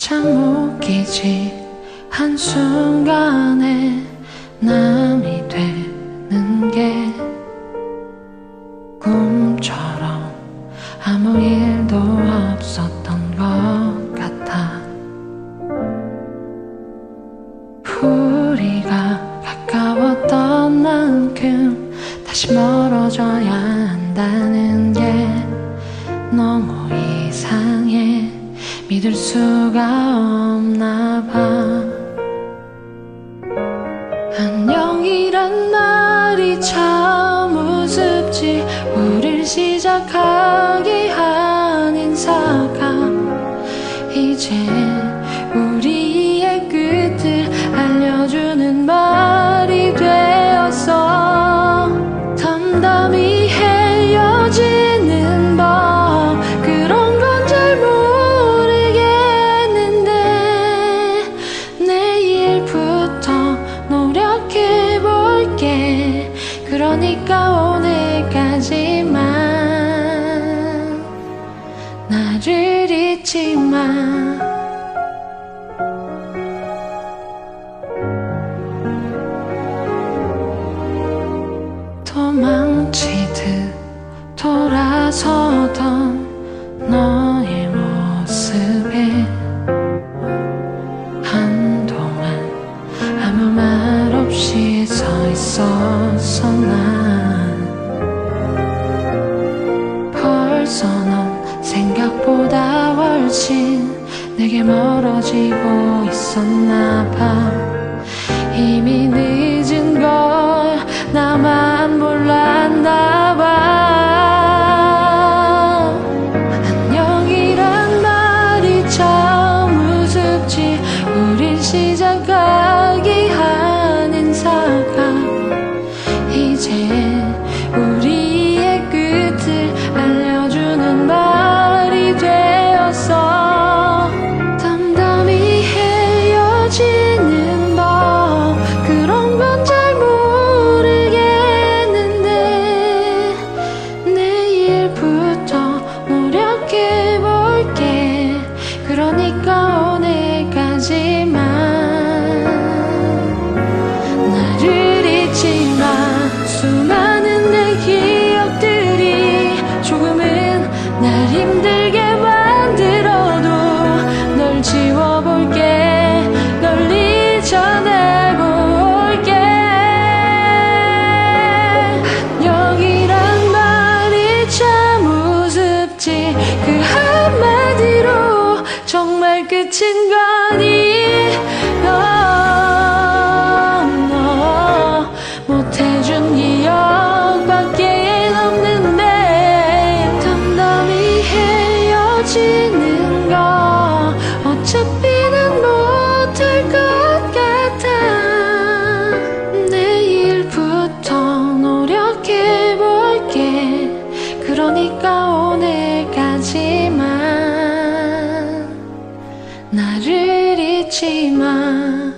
참 웃기지 한순간에 남이 되는 게 꿈처럼 아무 일도 없었던 것 같아. 우리가 가까웠던 만큼 다시 멀어져야 믿을 수가 없나 봐. 안녕이란 말이 참 우습지. 우릴 시작하게 한 그러니까 오늘까지만 나를 잊지 마. 도망치듯 돌아서 벌써 넌 생각보다 훨씬 내게 멀어지고 있었나 봐. 이미 늦은 걸 나만 몰랐 그러니까 오늘까지만 끝인 거니 起吗？